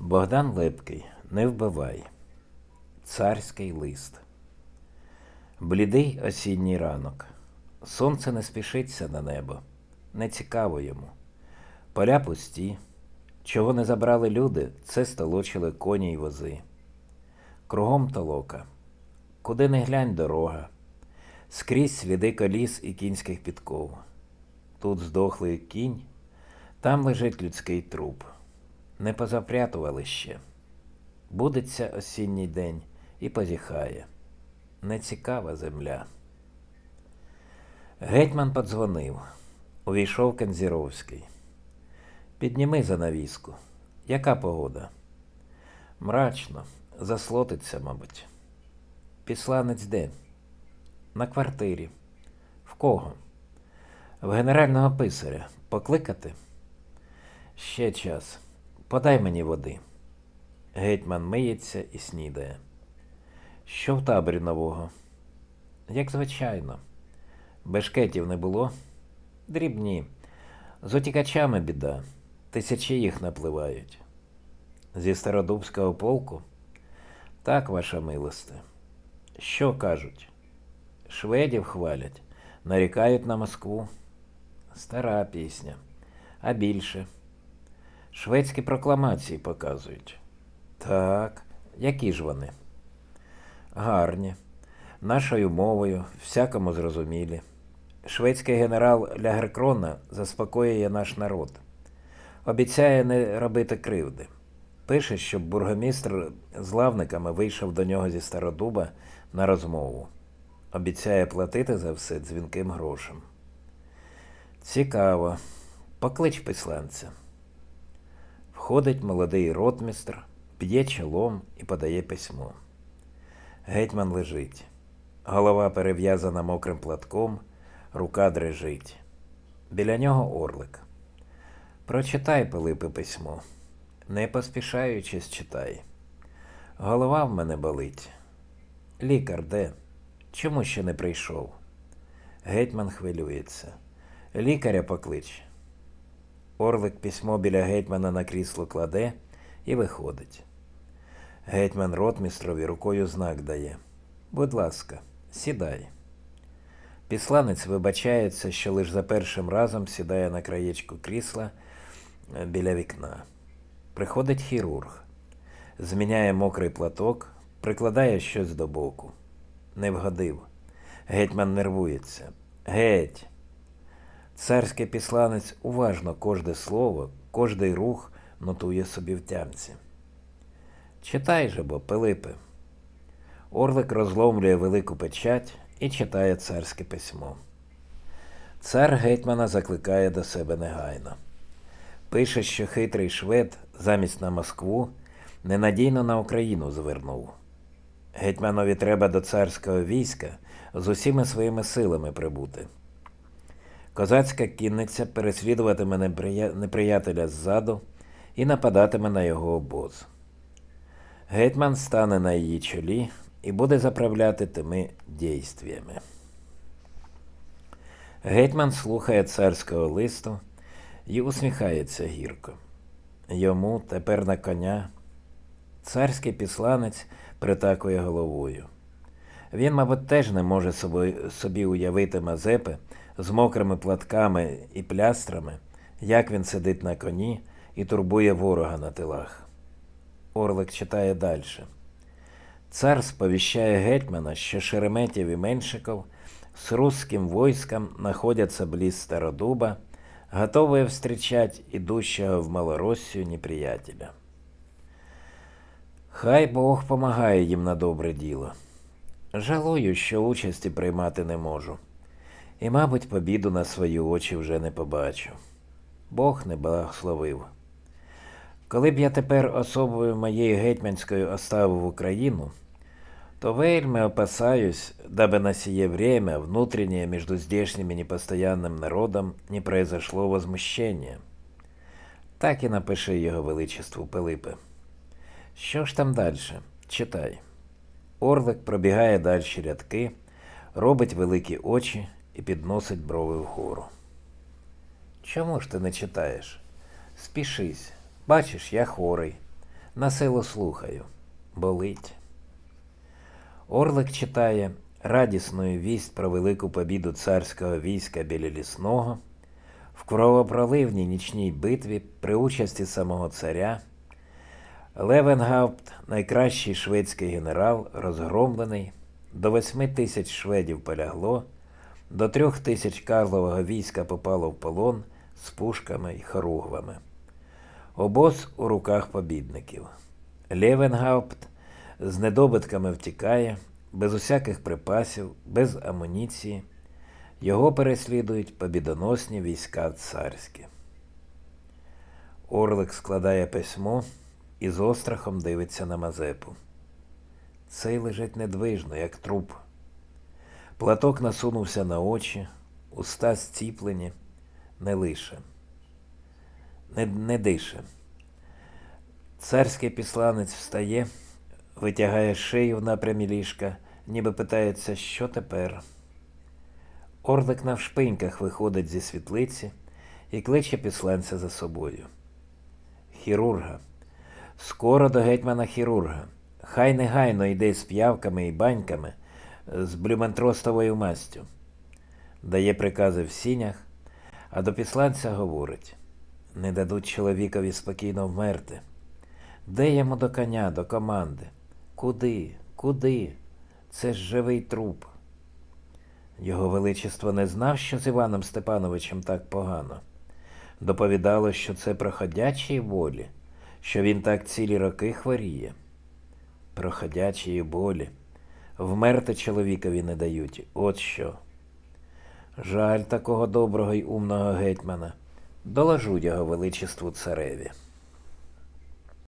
Богдан Лепкий, не вбивай. Царський лист. Блідий осінній ранок. Сонце не спішиться на небо. Не цікаво йому. Поля пусті. Чого не забрали люди, це столочили коні й вози. Кругом толока. Куди не глянь дорога. Скрізь сліди коліс і кінських підков. Тут здохлий кінь, там лежить людський труп. Не позапрятували ще. Будеться осінній день і позіхає. Нецікава земля. Гетьман подзвонив. Увійшов Кензіровський. Підніми занавіску. Яка погода? Мрачно, заслотиться, мабуть. Післанець де? На квартирі. В кого? В генерального писаря. Покликати? Ще час. Подай мені води. Гетьман миється і снідає. Що в таборі нового? Як звичайно. Бешкетів не було? Дрібні. З утікачами біда. Тисячі їх напливають. Зі Стародубського полку? Так, ваша милосте. Що кажуть? Шведів хвалять, нарікають на Москву. Стара пісня. А більше. Шведські прокламації показують. Так, які ж вони? Гарні. Нашою мовою, всякому зрозумілі. Шведський генерал Лягеркрона заспокоює наш народ. Обіцяє не робити кривди. Пише, щоб бургомістр з лавниками вийшов до нього зі Стародуба на розмову. Обіцяє платити за все дзвінким грошем. Цікаво. Поклич писланця. Входить молодий ротмістр, п'є чолом і подає письмо. Гетьман лежить. Голова перев'язана мокрим платком, рука дрижить. Біля нього орлик. Прочитай, Пилипе, письмо. Не поспішаючись читай. Голова в мене болить. Лікар де? Чому ще не прийшов? Гетьман хвилюється. Лікаря поклич. Орлик письмо біля гетьмана на крісло кладе і виходить. Гетьман ротмістрові рукою знак дає. Будь ласка, сідай. Післанець вибачається, що лише за першим разом сідає на краєчку крісла е, біля вікна. Приходить хірург, зміняє мокрий платок, прикладає щось до боку. Не вгодив. Гетьман нервується. Геть. Царський післанець уважно кожне слово, кожний рух нотує собі в тямці. Читай же бо, Пилипе. Орлик розломлює велику печать і читає царське письмо. Цар гетьмана закликає до себе негайно. Пише, що хитрий швед замість на Москву ненадійно на Україну звернув. Гетьманові треба до царського війська з усіма своїми силами прибути. Козацька кінниця переслідуватиме неприятеля ззаду і нападатиме на його обоз. Гетьман стане на її чолі і буде заправляти тими дійствіями. Гетьман слухає царського листу і усміхається гірко. Йому тепер на коня. Царський післанець притакує головою. Він, мабуть, теж не може собі, уявити Мазепи з мокрими платками і плястрами, як він сидить на коні і турбує ворога на тилах. Орлик читає далі. Цар сповіщає гетьмана, що Шереметєв і Меншиков с русским войском находятся близ Стародуба, готовые встречать идущего в Малороссию неприятеля. Хай Бог помагає їм на добре діло. Жалую, що участі приймати не можу. І, мабуть, побіду на свої очі вже не побачу. Бог не благословив. Коли б я тепер особою моєї гетьманської оставив Україну, то вельми опасаюсь, дабы на сие время внутреннее между здешним и непостоянным народом не произошло возмущение. Так і напиши його величеству Пилипе. Що ж там далі? Читай. Орлик пробігає далі рядки, робить великі очі і підносить брови вгору. Чому ж ти не читаєш? Спішись. Бачиш, я хворий. На силу слухаю. Болить. Орлик читає радісну вість про велику побіду царського війська біля лісного в кровопроливній нічній битві при участі самого царя. Левенгаупт, найкращий шведський генерал, розгромлений, до восьми тисяч шведів полягло, до трьох тисяч Карлового війська попало в полон з пушками й хоругвами. Обоз у руках побідників. Левенгаупт з недобитками втікає, без усяких припасів, без амуніції. Його переслідують побідоносні війська царські. Орлик складає письмо і з острахом дивиться на Мазепу. Цей лежить недвижно, як труп. Платок насунувся на очі, уста зціплені, не лише, не, не дише. Царський післанець встає, витягає шию в напрямі ліжка, ніби питається, що тепер. Орлик навшпиньках виходить зі світлиці і кличе післанця за собою. Хірурга. Скоро до гетьмана хірурга. Хай негайно йде з п'явками і баньками, з блюментростовою мастю. Дає прикази в сінях, а до післанця говорить: не дадуть чоловікові спокійно вмерти. Де йому до коня, до команди? Куди? Куди? Це ж живий труп. Його величество не знав, що з Іваном Степановичем так погано. Доповідало, що це проходячій волі, що він так цілі роки хворіє. Проходячої болі. Вмерти чоловікові не дають. От що. Жаль такого доброго й умного гетьмана. Доложу його величеству цареві.